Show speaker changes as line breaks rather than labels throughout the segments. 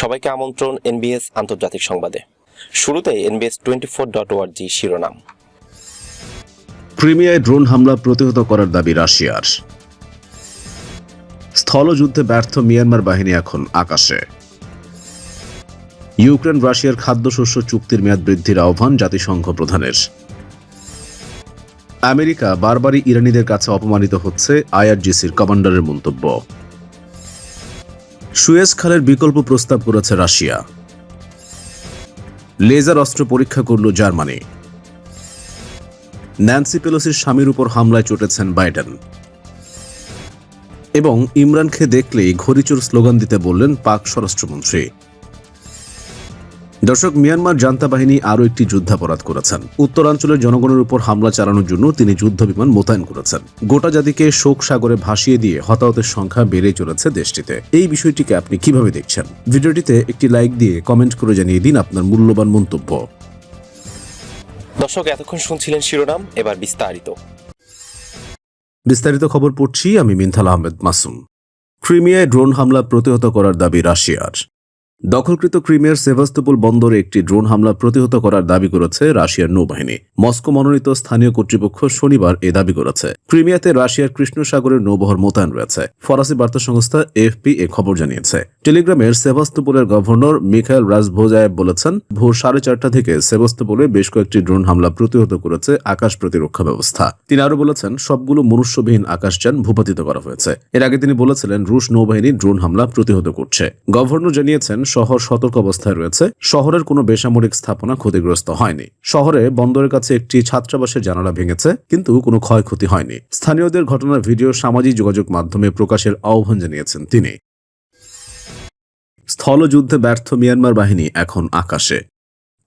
সবাইকে আমন্ত্রণ এনবিএস আন্তর্জাতিক সংবাদে। শুরুতে এনবিএস টোয়েন্টি ফোর ডট ওয়ার্জি শিরোনাম।
ক্রিমিয়ায় ড্রোন হামলা প্রতিহত করার দাবি রাশিয়ার। স্থলযুদ্ধে ব্যর্থ মিয়ানমার বাহিনী এখন আকাশে। ইউক্রেন রাশিয়ার খাদ্যশস্য চুক্তির মেয়াদ বৃদ্ধির আহ্বান জাতিসংঘ প্রধানের। আমেরিকা বারবারই ইরানিদের কাছে অপমানিত হচ্ছে আইআরজিসির কমান্ডারের মন্তব্য। সুয়েজ খালের বিকল্প প্রস্তাব করেছে রাশিয়া। লেজার অস্ত্র পরীক্ষা করল জার্মানি। ন্যান্সি পেলোসির স্বামীর উপর হামলায় চটেছেন বাইডেন। এবং ইমরানকে দেখলেই ঘড়িচুর স্লোগান দিতে বললেন পাক স্বরাষ্ট্রমন্ত্রী। দর্শক মিয়ানমার জান্তা বাহিনী আরও একটি যুদ্ধাপরাধ করেছেন। উত্তরাঞ্চলের জনগণের উপর হামলা চালানোর জন্য তিনি যুদ্ধ বিমান মোতায়েন করেছেন। গোটা জাতিকে শোক সাগরে ভাসিয়ে দিয়ে হতাহতের সংখ্যা বেড়ে চলেছে দেশটিতে। এই বিষয়টিকে আপনি কীভাবে দেখছেন? ভিডিওটিতে একটি লাইক দিয়ে কমেন্ট করে জানিয়ে দিন আপনার মূল্যবান মন্তব্য।
দর্শক এতক্ষণ শুনছিলেন শিরোনাম এবার বিস্তারিত।
বিস্তারিত খবর পড়ছি আমি মিনথাল আহমেদ মাসুম। ক্রিমিয়ায় ড্রোন হামলা প্রতিহত করার দাবি রাশিয়ার। দখলকৃত ক্রিমিয়ার সেভাস্তোপোল বন্দরে একটি ড্রোন হামলা প্রতিহত করার দাবি করেছে রাশিয়ার নৌবাহিনী। মস্কো মনোনীত স্থানীয় কর্তৃপক্ষ শনিবার এ দাবি করেছে। ক্রিমিয়াতে রাশিয়ার কৃষ্ণ সাগরের নৌবহর মোতায়েন রয়েছে। ফরাসি বার্তা সংস্থা এফপি এ খবর জানিয়েছে। টেলিগ্রামের সেভাস্তোপোলের গভর্নর মিখাইল রাজভোজায়েভ বলেছেন, ভোর সাড়ে চারটা থেকে সেভাস্তোপোলে বেশ কয়েকটি ড্রোন হামলা প্রতিহত করেছে আকাশ প্রতিরক্ষা ব্যবস্থা। তিনি আরও বলেছেন, সবগুলো মনুষ্যবিহীন আকাশযান ভূপাতিত করা হয়েছে। এর আগে তিনি বলেছিলেন, রুশ নৌবাহিনী ড্রোন হামলা প্রতিহত করছে। গভর্নর জানিয়েছেন শহর সতর্ক অবস্থায় রয়েছে। শহরের কোনো বেসামরিক স্থাপনা ক্ষতিগ্রস্ত হয়নি। শহরে বন্দরের কাছে একটি ছাত্রাবাসের জানালা ভেঙেছে, কিন্তু কোনো ক্ষয়ক্ষতি হয়নি। স্থানীয়দের ঘটনার ভিডিও সামাজিক যোগাযোগ মাধ্যমে প্রকাশের আহ্বান জানিয়েছেন তিনি। স্থলযুদ্ধে ব্যর্থ মিয়ানমার বাহিনী এখন আকাশে।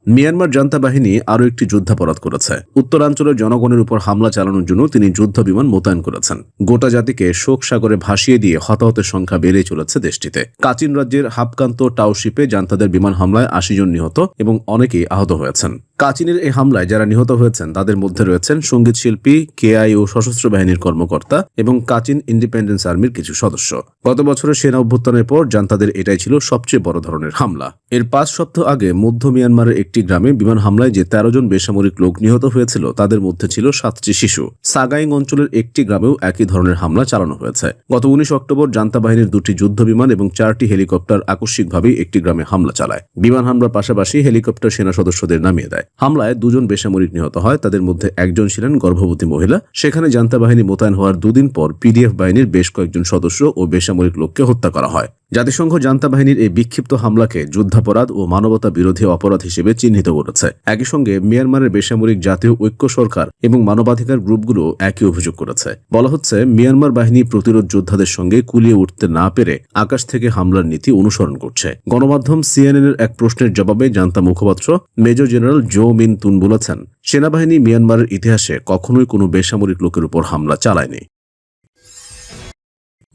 মিয়ানমার জান্তা বাহিনী আরও একটি যুদ্ধাপরাধ করেছে। উত্তরাঞ্চলের জনগণের উপর হামলা চালানোর জন্য তিনি যুদ্ধ বিমান মোতায়েন করেছেন। গোটা জাতিকে শোক সাগরে ভাসিয়ে দিয়ে হতাহতের সংখ্যা বেড়ে চলেছে দেশটিতে। কাচিন রাজ্যের হাপকান্ত টাউশিপে জান্তাদের বিমান হামলায় আশি জন নিহত এবং অনেকেই আহত হয়েছেন। কাচিনের এই হামলায় যারা নিহত হয়েছেন, তাদের মধ্যে রয়েছেন সংগীত শিল্পী, কেআই ও সশস্ত্র বাহিনীর কর্মকর্তা এবং কাচিন ইন্ডিপেন্ডেন্স আর্মির কিছু সদস্য। গত বছরের সেনা অভ্যুত্থানের পর জান্তাদের এটাই ছিল সবচেয়ে বড় ধরনের হামলা। এর পাঁচ সপ্তাহ আগে মধ্য মিয়ানমারের একটি গ্রামে বিমান হামলায় যে তেরো জন বেসামরিক লোক নিহত হয়েছিল, তাদের মধ্যে ছিল সাতটি শিশু। সাগাইং অঞ্চলের একটি গ্রামেও একই ধরনের হামলা চালানো হয়েছে। গত উনিশ অক্টোবর জান্তা বাহিনীর দুটি যুদ্ধ বিমান এবং চারটি হেলিকপ্টার আকস্মিকভাবেই একটি গ্রামে হামলা চালায়। বিমান হামলার পাশাপাশি হেলিকপ্টার সেনা সদস্যদের নামিয়ে দেয়। হামলায় দুজন বেসামরিক নিহত হয়। তাদের মধ্যে একজন ছিলেন গর্ভবতী মহিলা। সেখানে জান্তা বাহিনী মোতায়েন হওয়ার দুদিন পর পিডিএফ বাহিনীর বেশ কয়েকজন সদস্য ও বেসামরিক লোককে হত্যা করা হয়। জাতিসংঘ জান্তা বাহিনীর এই বিক্ষিপ্ত হামলাকে যুদ্ধাপরাধ ও মানবতা বিরোধী অপরাধ হিসেবে চিহ্নিত করেছে। একই সঙ্গে মিয়ানমারের বেসামরিক জাতীয় ঐক্য সরকার এবং মানবাধিকার গ্রুপগুলো একই অভিযোগ করেছে। বলা হচ্ছে, মিয়ানমার বাহিনী প্রতিরোধ যোদ্ধাদের সঙ্গে কুলিয়ে উঠতে না পেরে আকাশ থেকে হামলার নীতি অনুসরণ করছে। গণমাধ্যম সিএনএন এর এক প্রশ্নের জবাবে জান্তা মুখপাত্র, মেজর জেনারেল জো মিন তুন বলেছেন, সেনাবাহিনী মিয়ানমারের ইতিহাসে কখনোই কোনো বেসামরিক লোকের উপর হামলা চালায়নি।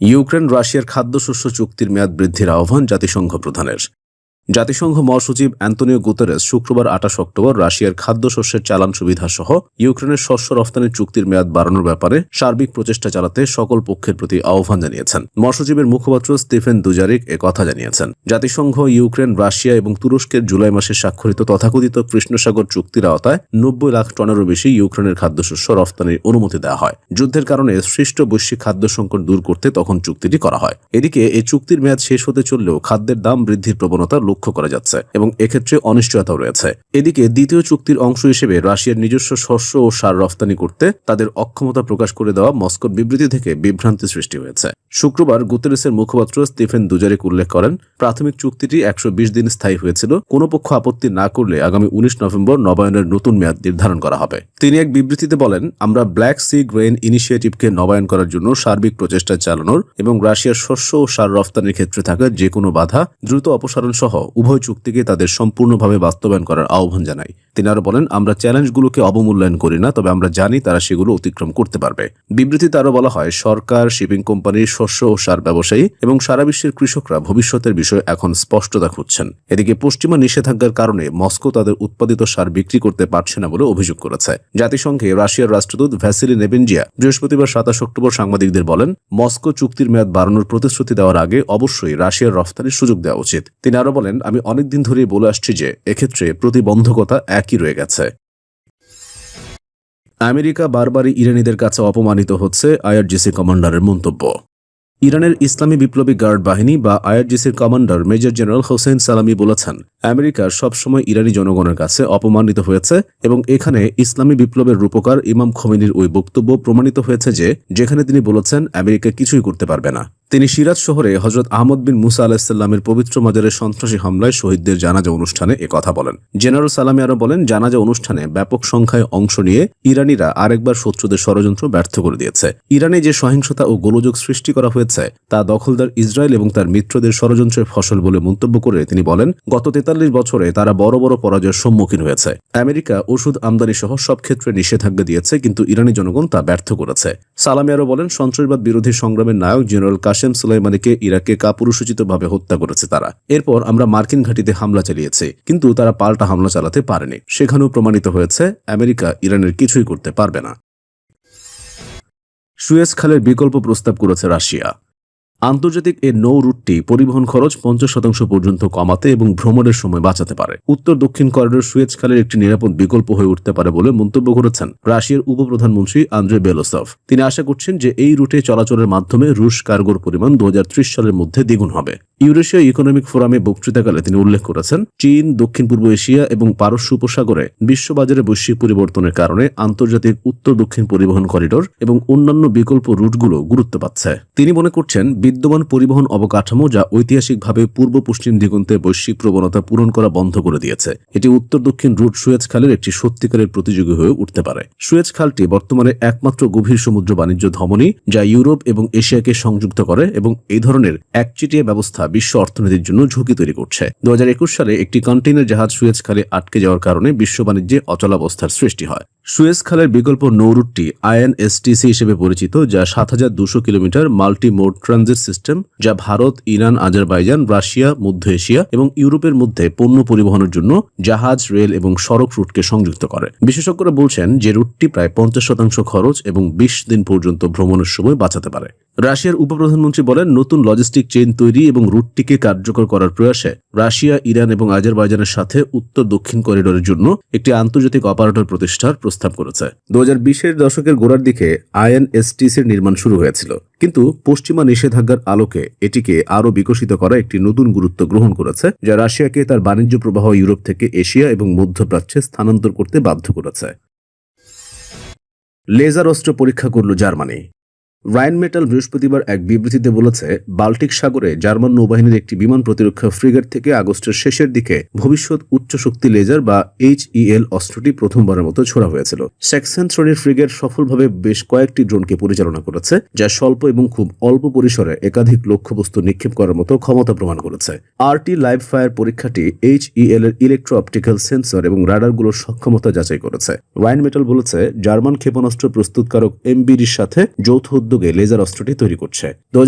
ইউক্রেন রাশিয়ার খাদ্যশস্য চুক্তির মেয়াদ বৃদ্ধির আহ্বান জাতিসংঘ প্রধানের। জাতিসংঘ মহাসচিব অ্যান্তনিও গুতেরেস শুক্রবার আঠাশ অক্টোবর রাশিয়ার খাদ্যশস্যের চালান সুবিধা সহ ইউক্রেনের শস্য রফতানির চুক্তির মেয়াদ বাড়ানোর ব্যাপারে সার্বিক প্রচেষ্টা চালাতে সকল পক্ষের প্রতি আহ্বান জানিয়েছেন। মহাসচিবের মুখপাত্র স্টিফেন দুজারিক কথা জানিয়েছেন। জাতিসংঘ, ইউক্রেন, রাশিয়া এবং তুরস্কের জুলাই মাসে স্বাক্ষরিত তথাকথিত কৃষ্ণসাগর চুক্তির আওতায় নব্বই লাখ টনেরও বেশি ইউক্রেনের খাদ্যশস্য রফতানির অনুমতি দেওয়া হয়। যুদ্ধের কারণে সৃষ্ট বৈশ্বিক খাদ্য সংকট দূর করতে তখন চুক্তিটি করা হয়। এদিকে এই চুক্তির মেয়াদ শেষ হতে চললেও খাদ্যের দাম বৃদ্ধির প্রবণতা লক্ষ্য করা যাচ্ছে এবং এক্ষেত্রে অনিশ্চয়তাও রয়েছে। এদিকে দ্বিতীয় চুক্তির অংশ হিসেবে রাশিয়ার নিজস্ব শস্য ও সার রফতানি করতে তাদের অক্ষমতা প্রকাশ করে দেওয়া মস্কোর বিবৃতি থেকে বিভ্রান্তি সৃষ্টি হয়েছে। শুক্রবার গুতেরেসের মুখপাত্র স্টিফেন দুজারিক উল্লেখ করেন, প্রাথমিক চুক্তিটি একশো বিশ দিন স্থায়ী হয়েছিল, কোনো পক্ষ আপত্তি না করলে আগামী উনিশ নভেম্বর নবায়নের নতুন মেয়াদ নির্ধারণ করা হবে। তিনি এক বিবৃতিতে বলেন, আমরা ব্ল্যাক সি গ্রেন ইনিশিয়েটিভকে নবায়ন করার জন্য সার্বিক প্রচেষ্টা চালানোর এবং রাশিয়ার শস্য ও সার রফতানির ক্ষেত্রে থাকা যে কোনো বাধা দ্রুত অপসারণ সহ উভয় চুক্তিকে তাদের সম্পূর্ণভাবে বাস্তবায়ন করার আহ্বান জানায় তিনি আরও বলেন, আমরা চ্যালেঞ্জগুলোকে অবমূল্যায়ন করি না, তবে আমরা জানি তারা সেগুলো অতিক্রম করতে পারবে। বিবৃতিতে আরও বলা হয়, সরকার, শিপিং কোম্পানি, শস্য ও সার ব্যবসায়ী এবং সারা বিশ্বের কৃষকরা ভবিষ্যতের বিষয়ে এখন স্পষ্টতা খুঁজছেন। এদিকে পশ্চিমা নিষেধাজ্ঞার কারণে মস্কো তাদের উৎপাদিত সার বিক্রি করতে পারছে না বলে অভিযোগ করেছে। জাতিসংঘে রাশিয়ার রাষ্ট্রদূত ভ্যাসিলি নেবেনজিয়া বৃহস্পতিবার সাতাশ অক্টোবর সাংবাদিকদের বলেন, মস্কো চুক্তির মেয়াদ বাড়ানোর প্রতিশ্রুতি দেওয়ার আগে অবশ্যই রাশিয়ার রফতানির সুযোগ দেওয়া উচিত। তিনি আরও বলেন আমি অনেকদিন ধরেই বলে আসছি যে, এক্ষেত্রে প্রতিবন্ধকতা একই রয়ে গেছে। আমেরিকা বারবারই ইরানিদের কাছে অপমানিত হচ্ছে আইআরজিসি কমান্ডারের মন্তব্য। ইরানের ইসলামী বিপ্লবী গার্ড বাহিনী বা আইআরজিসির commander major general Hossein Salami বলেছেন, আমেরিকা সবসময় ইরানি জনগণের কাছে অপমানিত হয়েছে এবং এখানে ইসলামী বিপ্লবের রূপকার ইমাম খমিনির ওই বক্তব্য প্রমাণিত হয়েছে যে, যেখানে তিনি বলেছেন, আমেরিকা কিছুই করতে পারবে না। তিনি সিরাজ শহরে হজরত আহমদ বিন মুসা আলাহিসাল্লামের পবিত্র মাজারের সন্ত্রাসী হামলায় শহীদদের জানাজা অনুষ্ঠানে কথা বলেন। জেনারেল সালামি আরও বলেন, জানাজা অনুষ্ঠানে ব্যাপক সংখ্যায় অংশ নিয়ে ইরানিরা আরেকবার শত্রুদের ষড়যন্ত্র ব্যর্থ করে দিয়েছে। ইরানে যে সহিংসতা ও গোলযোগ সৃষ্টি করা হয়েছে, তা দখলদার ইসরায়েল এবং তার মিত্রদের ষড়যন্ত্রের ফসল বলে মন্তব্য করে তিনি বলেন, গত তেতাল্লিশ বছরে তারা বড় বড় পরাজয়ের সম্মুখীন হয়েছে। আমেরিকা ওষুধ আমদানি সহ সব ক্ষেত্রে নিষেধাজ্ঞা দিয়েছে, কিন্তু ইরানি জনগণ তা ব্যর্থ করেছে। সালামি আরও বলেন, সন্ত্রাসবাদ বিরোধী সংগ্রামের নায়ক জেনারেল কাশেম সুলাইমানিকে ইরাকে কাপুরুষোচিতভাবে হত্যা করেছে তারা। এরপর আমরা মার্কিন ঘাঁটিতে হামলা চালিয়েছি, কিন্তু তারা পাল্টা হামলা চালাতে পারেনি। সেখানেও প্রমাণিত হয়েছে, আমেরিকা ইরানের কিছুই করতে পারবে না। সুয়েজ খালের বিকল্প প্রস্তাব করেছে রাশিয়া। আন্তর্জাতিক এ নৌ রুটটি পরিবহন খরচ পঞ্চাশ শতাংশ পর্যন্ত কমাতে এবং ভ্রমণের সময় বাঁচাতে পারে। উত্তর দক্ষিণ করিডোর সুয়েজ খালের একটি নিরাপদ বিকল্প হয়ে উঠতে পারে বলে মন্তব্য করেছেন রাশিয়ার উপপ্রধানমন্ত্রী আন্দ্রে বেলোসভ তিনি আশা করছেন যে এই রুটে চলাচলের মাধ্যমে রুশ কার্গোর পরিমাণ দু সালের মধ্যে দ্বিগুণ হবে। ইউরেশিয়া ইকোনমিক ফোরামে বক্তৃতাকালে তিনি উল্লেখ করেছেন, চীন, দক্ষিণ পূর্ব এশিয়া এবং পারস্য উপসাগরে বিশ্ববাজারে বৈশ্বিক পরিবর্তনের কারণে আন্তর্জাতিক উত্তর দক্ষিণ পরিবহন করিডোর এবং অন্যান্য বিকল্প রুটগুলো গুরুত্ব পাচ্ছে। তিনি মনে করছেন, বিদ্যমান পরিবহন অবকাঠামো যা ঐতিহাসিকভাবে পূর্ব পশ্চিম দিগন্তে বৈশ্বিক প্রবণতা পূরণ করা বন্ধ করে দিয়েছে। এটি উত্তর দক্ষিণ রুট সুয়েজ খালের একটি সত্যিকারের প্রতিযোগী হয়ে উঠতে পারে। সুয়েজ খালটি বর্তমানে একমাত্র গভীর সমুদ্র বাণিজ্য ধমনী যা ইউরোপ এবং এশিয়াকে সংযুক্ত করে এবং এই ধরনের একচিটিয়া ব্যবস্থা বিশ্ব অর্থনীতির জন্য ঝুঁকি তৈরি করছে। দু হাজার একুশ সালে একটি কন্টেইনার জাহাজ সুয়েজ খালে আটকে যাওয়ার কারণে বিশ্ব বাণিজ্যে অচলাবস্থার সৃষ্টি হয়। সুয়েজ খালের বিকল্প নৌরুটটি আইএনএসটিসি হিসেবে পরিচিত, যা সাত হাজার দুশো kilometre multi mode transit system, যা ভারত, ইরান, আজারবাইজান, রাশিয়া, মধ্য এশিয়া এবং ইউরোপের মধ্যে পণ্য পরিবহনের জন্য জাহাজ, রেল এবং সড়ক রুটকে সংযুক্ত করে। বিশেষজ্ঞরা বলছেন যে রুটটি প্রায় পঞ্চাশ শতাংশ খরচ এবং বিশ দিন পর্যন্ত ভ্রমণের সময় বাঁচাতে পারে। রাশিয়ার উপপ্রধানমন্ত্রী বলেন, নতুন লজিস্টিক চেইন তৈরি এবং রুটটিকে কার্যকর করার প্রয়াসে রাশিয়া, ইরান এবং আজারবাইজানের সাথে উত্তর দক্ষিণ করিডোরের জন্য একটি আন্তর্জাতিক অপারেটর প্রতিষ্ঠার প্রস্তাব করেছে। দু বিশের দশকের গোড়ার দিকে আইএনএসটিসির নির্মাণ শুরু হয়েছিল। কিন্তু পশ্চিমা নিষেধাজ্ঞার আলোকে এটিকে আরও বিকশিত করা একটি নতুন গুরুত্ব গ্রহণ করেছে, যা রাশিয়াকে তার বাণিজ্য প্রবাহ ইউরোপ থেকে এশিয়া এবং মধ্যপ্রাচ্যে স্থানান্তর করতে বাধ্য করেছে। লেজার অস্ত্র পরীক্ষা করল জার্মানি। রায়ন মেটাল বৃহস্পতিবার এক বিবৃতিতে বলেছে, বাল্টিক সাগরে জার্মান নৌবাহিনীর একটি বিমান প্রতিরক্ষা ফ্রিগেট থেকে আগস্টের শেষের দিকে ভবিষ্যৎ উচ্চ শক্তি লেজার বা এইচইএল অস্ত্রটি প্রথমবারের মতো ছোড়া হয়েছিল। সেকশন শ্রেণির ফ্রিগেট সফলভাবে বেশ কয়েকটি ড্রোনকে পরিচালনা করেছে, যা স্বল্প এবং খুব অল্প পরিসরে একাধিক লক্ষ্যবস্তু নিক্ষেপ করার মতো ক্ষমতা প্রমাণ করেছে। আরটি লাইভ ফায়ার পরীক্ষাটি এইচইএল এর ইলেকট্রো অপটিক্যাল সেন্সর এবং রাডারগুলোর সক্ষমতা যাচাই করেছে। রায়ন মেটাল বলেছে, জার্মান ক্ষেপণাস্ত্র প্রস্তুতকারক এমবিডির সাথে যৌথ উদ্যোগে লেজার অস্ত্রটি তৈরি করছে। দু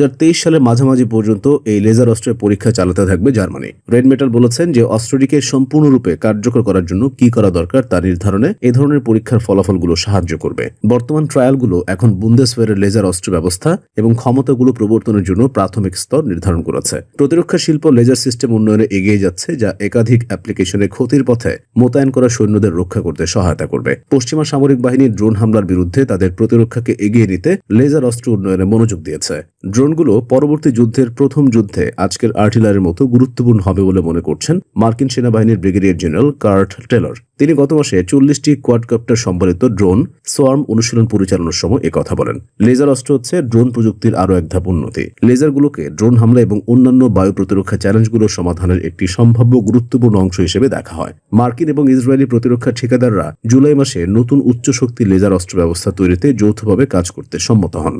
সালের মাঝামাঝি পর্যন্ত এই লেজার অস্ত্রের পরীক্ষা চালাতে থাকবে জার্মানি। রেড মেটাল বলেছেন যে অস্ত্রটিকে সম্পূর্ণরূপে কার্যকর করার জন্য কি করা দরকার তা নির্ধারণে এ ধরনের পরীক্ষার ফলাফলগুলো সাহায্য করবে। বর্তমান ট্রায়ালগুলো এখন বুন্দেসওয়ারের লেজার অস্ত্র ব্যবস্থা এবং ক্ষমতাগুলো প্রবর্তনের জন্য প্রাথমিক স্তর নির্ধারণ করেছে। প্রতিরক্ষা শিল্প লেজার সিস্টেম উন্নয়নে এগিয়ে যাচ্ছে যা একাধিক অ্যাপ্লিকেশনে ক্ষতির পথে মোতায়েন করা সৈন্যদের রক্ষা করতে সহায়তা করবে। পশ্চিমা সামরিক বাহিনীর ড্রোন হামলার বিরুদ্ধে তাদের প্রতিরক্ষাকে এগিয়ে নিতে লেজার অস্ত্র উন্নয়নে মনোযোগ দিয়েছে। ড্রোনগুলো পরবর্তী যুদ্ধের প্রথম যুদ্ধে আজকের আর্টিলারির মতো গুরুত্বপূর্ণ হবে বলে মনে করছেন মার্কিন সেনাবাহিনীর ব্রিগেডিয়ার জেনারেল কার্ট টেলর। তিনি গত মাসে চল্লিশটি কোয়াডকপ্টার সম্বলিত ড্রোন সোয়ার্ম অনুশীলন পরিচালনার সময় কথা বলেন। লেজার অস্ত্র হচ্ছে ড্রোন প্রযুক্তির আরও এক ধাপ উন্নতি। লেজারগুলোকে ড্রোন হামলা এবং অন্যান্য বায়ু প্রতিরক্ষা চ্যালেঞ্জগুলো সমাধানের একটি সম্ভাব্য গুরুত্বপূর্ণ অংশ হিসেবে দেখা হয়। মার্কিন এবং ইসরায়েলি প্রতিরক্ষা ঠিকাদাররা জুলাই মাসে নতুন উচ্চ শক্তি লেজার অস্ত্র ব্যবস্থা তৈরিতে যৌথভাবে কাজ করতে সম্মত হন।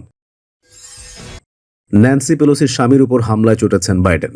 ন্যান্সি পেলোসির স্বামীর উপর হামলায় চটেছেন বাইডেন।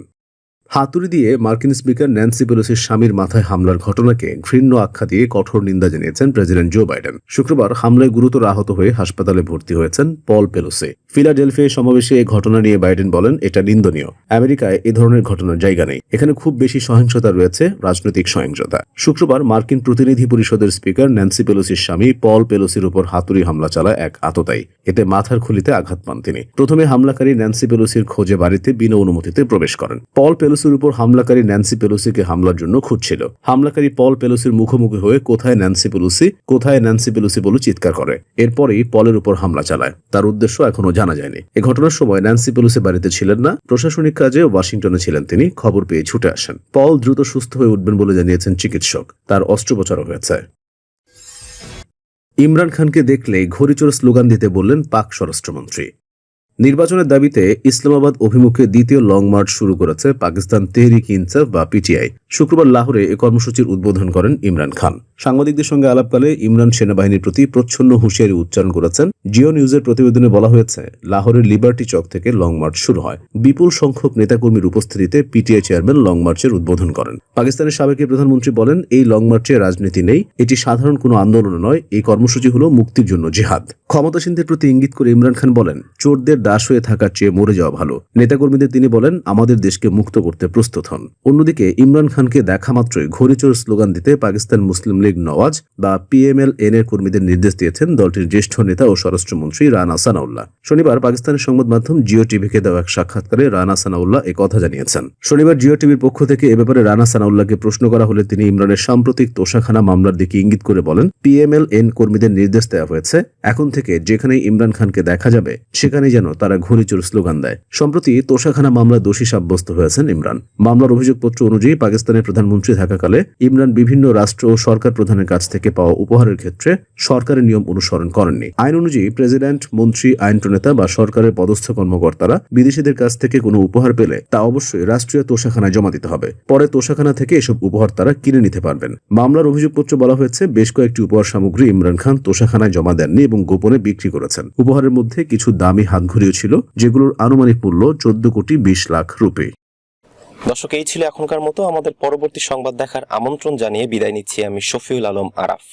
হাতুড়ি দিয়ে মার্কিন স্পিকার ন্যান্সি পেলোসির স্বামীর মাথায় হামলার ঘটনাকে ঘৃণ্য আখ্যা দিয়ে কঠোর নিন্দা জানিয়েছেন প্রেসিডেন্ট জো বাইডেন। শুক্রবার হামলায় গুরুতর আহত হয়ে হাসপাতালে ভর্তি হয়েছেন পল পেলোসি। ফিলাডেলফিয়ায় সমাবেশে এই ঘটনা নিয়ে বাইডেন বলেন, এটা নিন্দনীয়। আমেরিকায় এ ধরনের ঘটনার জায়গা নেই। এখানে খুব বেশি সহিংসতা রয়েছে, রাজনৈতিক সহিংসতা। শুক্রবার মার্কিন প্রতিনিধি পরিষদের স্পিকার ন্যান্সি পেলোসির স্বামী পল পেলোসির উপর হাতুড়ি হামলা চালায় এক আততায়ী। এতে মাথার খুলিতে আঘাত পান তিনি। প্রথমে হামলাকারী ন্যান্সি পেলোসির খোঁজে বাড়িতে বিনা অনুমতিতে প্রবেশ করেন। পল পেলোসির উপর হামলাকারী ন্যান্সি পেলোসিকে হামলার জন্য খুঁজছিল। হামলাকারী পল পেলোসির মুখোমুখি হয়ে কোথায় ন্যান্সি পেলোসি, কোথায় ন্যান্সি পেলোসি বলে চিৎকার করে। এরপরেই পলের উপর হামলা চালায়। তার উদ্দেশ্য এখনও জানা যায়নি। এ ঘটনার সময় ন্যান্সি পেলোসি বাড়িতে ছিলেন না, প্রশাসনিক কাজে ওয়াশিংটনে ছিলেন তিনি, খবর পেয়ে ছুটে আসেন। পল দ্রুত সুস্থ হয়ে উঠবেন বলে জানিয়েছেন চিকিৎসক। তার অস্ত্রোপচারও হয়েছে। ইমরান খানকে দেখলেই ঘড়িচোর স্লোগান দিতে বললেন পাক স্বরাষ্ট্রমন্ত্রী। নির্বাচনের দাবিতে ইসলামাবাদ অভিমুখে দ্বিতীয় লং মার্চ শুরু করেছে পাকিস্তান তেহরিক ইনসাফ বা পিটিআই। শুক্রবার লাহোরে এ কর্মসূচির উদ্বোধন করেন ইমরান খান। সাংবাদিকদের সঙ্গে আলাপকালে ইমরান সেনাবাহিনীর প্রতি প্রচ্ছন্ন হুঁশিয়ারি উচ্চারণ করেছেন। জিও নিউজের প্রতিবেদনে বলা হয়েছে, লাহোরের লিবার্টি চক থেকে লং মার্চ শুরু হয়। বিপুল সংখ্যক নেতাকর্মীর উপস্থিতিতে পিটিআই চেয়ারম্যান লং মার্চের উদ্বোধন করেন। পাকিস্তানের সাবেক প্রধানমন্ত্রী বলেন, এই লং মার্চে রাজনীতি নেই, এটি সাধারণ কোনো আন্দোলন নয়, এই কর্মসূচি হল মুক্তির জন্য জিহাদ। ক্ষমতাসীনদের প্রতি ইঙ্গিত করে ইমরান খান বলেন, চোরদের দাস হয়ে থাকার চেয়ে মরে যাওয়া ভালো। নেতাকর্মীদের তিনি বলেন, আমাদের দেশকে মুক্ত করতে প্রস্তুত হন। অন্যদিকে ইমরান খানকে দেখা মাত্রই ঘড়িচোর স্লোগান দিতে পাকিস্তান মুসলিম লীগ নওয়াজ বা পিএমএল এন এর কর্মীদের নির্দেশ দিয়েছেন দলটির জ্যেষ্ঠ নেতা ও স্বরাষ্ট্রমন্ত্রী রানা সানাউল্লাহ। শনিবার পাকিস্তানের সংবাদ মাধ্যম জিও টিভিকে দেওয়া এক সাক্ষাৎকারে রানা সানাউল্লাহ কথা জানিয়েছেন। শনিবার জিও টিভির পক্ষ থেকে এ ব্যাপারে রানা সানাউল্লাহকে প্রশ্ন করা হলে তিনি ইমরানের সাম্প্রতিক তোষাখানা মামলার দিকে ইঙ্গিত করে বলেন পিএমএল এন কর্মীদের নির্দেশ দেওয়া হয়েছে। এখন থেকে যেখানেই ইমরান খানকে দেখা যাবে, সেখানেই যেন তারা ঘড়িচোর স্লোগান দেয়। সম্প্রতি তোষাখানা মামলায় দোষী সাব্যস্ত হয়েছেন ইমরান। মামলার অভিযোগপত্র অনুযায়ী পাকিস্তানের প্রধানমন্ত্রী থাকাকালে ইমরান বিভিন্ন রাষ্ট্র ও সরকার প্রধানের কাছ থেকে পাওয়া উপহারের ক্ষেত্রে সরকারের নিয়ম অনুসরণ করেননি। আইন অনুযায়ী প্রেসিডেন্ট, মন্ত্রী আইন প্রণেতা বা সরকারের পদস্থ কর্মকর্তারা বিদেশিদের কাছ থেকে কোনো উপহার পেলে তা অবশ্যই রাষ্ট্রীয় তোষাখানায় জমা দিতে হবে। পরে তোষাখানা থেকে এসব উপহার তারা কিনে নিতে পারবেন। মামলার অভিযোগপত্র বলা হয়েছে, বেশ কয়েকটি উপহার সামগ্রী ইমরান খান তোষাখানায় জমা দেননি এবং গোপনে বিক্রি করেছেন। উপহারের মধ্যে কিছু দামি হাতঘড়িও ছিল, যেগুলোর আনুমানিক মূল্য চোদ্দ কোটি বিশ লাখ রুপি।
দর্শক, এই ছিল এখনকার মতো। আমাদের পরবর্তী সংবাদ দেখার আমন্ত্রণ জানিয়ে বিদায় নিচ্ছি আমি শফিউল আলম আরাফ।